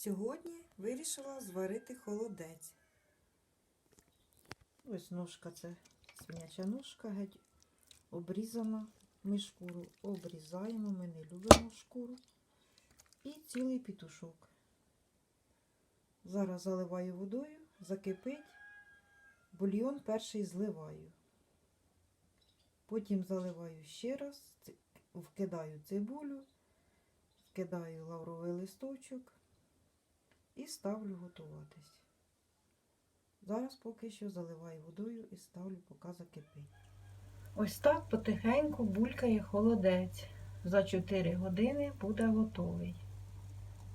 Сьогодні вирішила зварити холодець. Ось ножка це свиняча ножка, геть обрізана. Ми шкуру обрізаємо, ми не любимо шкуру. І цілий пітушок. Зараз заливаю водою, закипить, бульйон перший зливаю. Потім заливаю ще раз, вкидаю цибулю, вкидаю лавровий листочок і ставлю готуватись. Зараз поки що заливаю водою і ставлю, поки закипить. Ось так потихеньку булькає холодець. За 4 години буде готовий.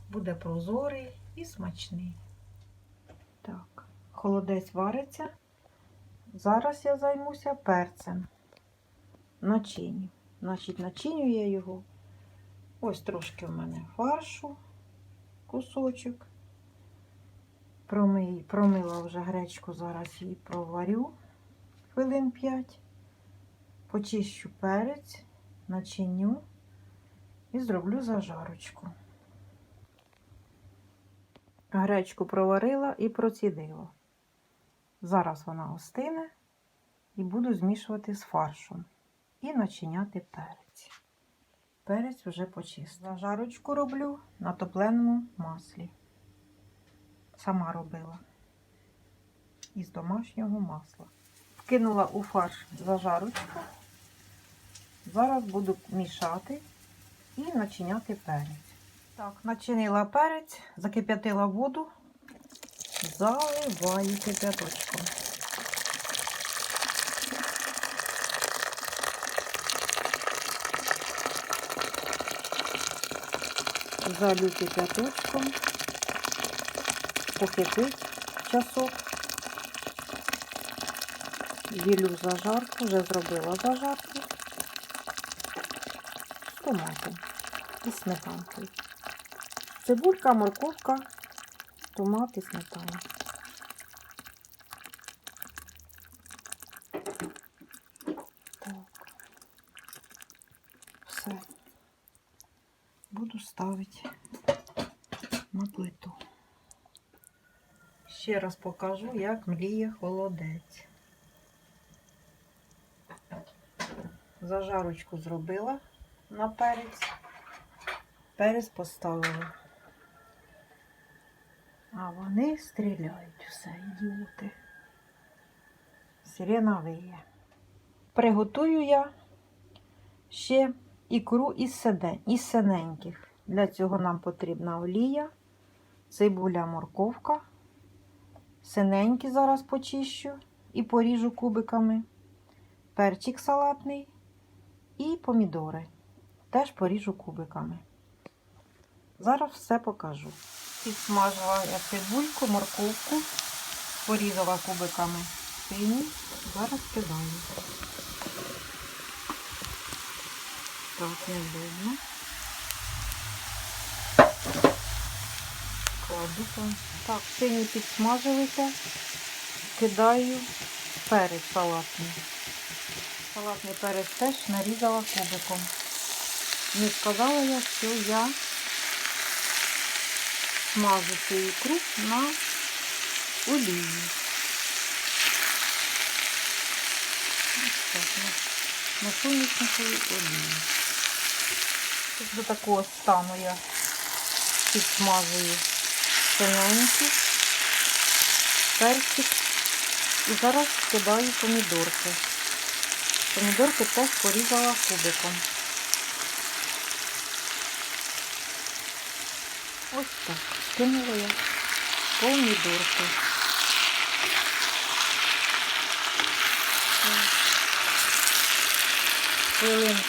Буде прозорий і смачний. Так, холодець вариться. Зараз я займуся перцем. Начиню. Значить, начиню я його. Ось трошки в мене фаршу, кусочок. Промий, промила вже гречку, зараз її проварю хвилин 5. Почищу перець, начиню і зроблю зажарочку. Гречку проварила і процідила. Зараз вона остине і буду змішувати з фаршем і начиняти перець. Перець вже почистив. Зажарочку роблю на топленому маслі. Сама робила із домашнього масла. Вкинула у фарш зажарочку. Зараз буду мішати і начиняти перець. Так, начинила перець, закип'ятила воду, заливаю кип'яточком. Залю кип'яточком, покипить часок. Вілю зажарку, вже зробила зажарку з томатом і сметанкою. Цибулька, морковка, томат і сметана. Так. Все. Буду ставити на плиту. Ще раз покажу, як мліє холодець. Зажарочку зробила на перець. Перець поставила. А вони стріляють все, ідіоти. Сирена виє. Приготую я ще ікру із, із синеньких. Для цього нам потрібна олія, цибуля, морковка. Синенькі зараз почищу і поріжу кубиками. Перчик салатний і помідори. Теж поріжу кубиками. Зараз все покажу. Підсмажила я цибульку, морковку, порізала кубиками сині. Зараз кидаю. Так, не видно. Кладу. Так, сині підсмажилися. Кидаю перець салатний. Салатний перець теж нарізала кубиком. Не сказала я, що я смажу цю ікру на олії. Так, на, сонячниковій олії. До такого стану я підсмажую синенькі, перчик і зараз кидаю помідорки. Помідорки теж порізала кубиком. Ось так. Кинула я помідорки. Хвилин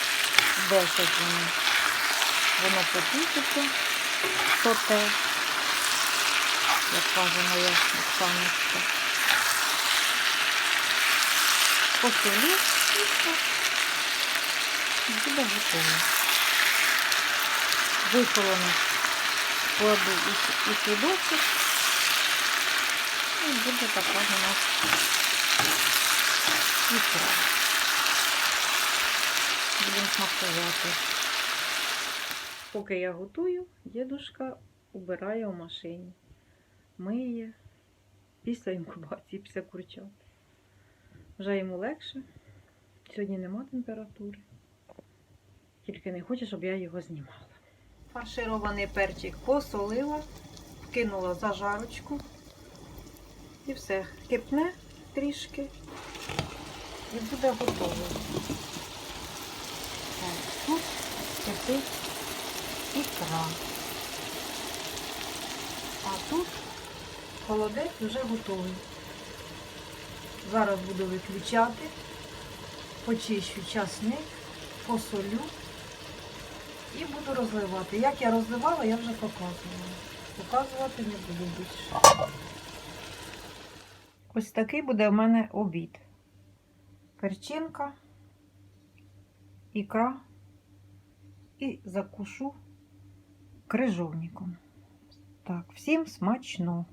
10 воно. Потішиться, соте, як каже моя Оксаночка. Посолю і все. Буде готово. Вихолоно кладу у, у. І буде така у нас ікра. Будемо смакувати. Поки я готую, дідушка убирає у машині, миє після інкубації, після курчат. Вже йому легше. Сьогодні нема температури. Тільки не хоче, щоб я його знімала. Фарширований перчик посолила, вкинула зажарочку. І все. Кипне трішки. І буде готово. Тут кипить ікра. А тут холодець вже готовий. Зараз буду виключати, почищу часник, посолю і буду розливати. Як я розливала, я вже показувала. Показувати не буду більше. Ось такий буде в мене обід. Перчинка, ікра і закушу крижовником. Так, всім смачного.